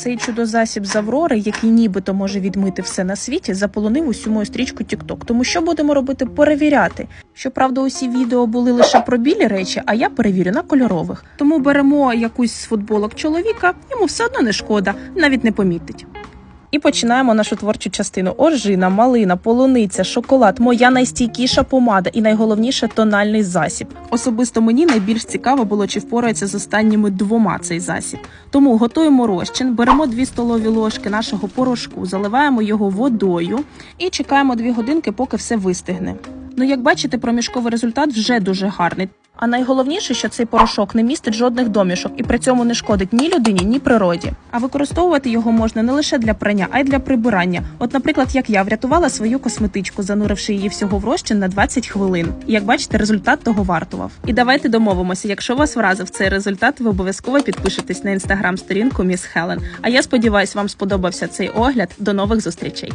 Цей чудозасіб з Аврори, який нібито може відмити все на світі, заполонив усю мою стрічку TikTok. Тому що будемо робити? Перевіряти. Щоправда, усі відео були лише про білі речі, а я перевірю на кольорових. Тому беремо якусь з футболок чоловіка, йому все одно не шкода, навіть не помітить. І починаємо нашу творчу частину: оржина, малина, полуниця, шоколад, моя найстійкіша помада і найголовніше тональний засіб. Особисто мені найбільш цікаво було, чи впорається з останніми двома цей засіб. Тому готуємо розчин, беремо 2 столові ложки нашого порошку, заливаємо його водою і чекаємо 2 годинки, поки все вистигне. Ну, як бачите, проміжковий результат вже дуже гарний. А найголовніше, що цей порошок не містить жодних домішок і при цьому не шкодить ні людині, ні природі. А використовувати його можна не лише для прання, а й для прибирання. От, наприклад, як я врятувала свою косметичку, зануривши її всього в розчин на 20 хвилин. І як бачите, результат того вартував. І давайте домовимося. Якщо вас вразив цей результат, ви обов'язково підпишетесь на інстаграм-сторінку Міс Хелен. А я сподіваюся, вам сподобався цей огляд. До нових зустрічей.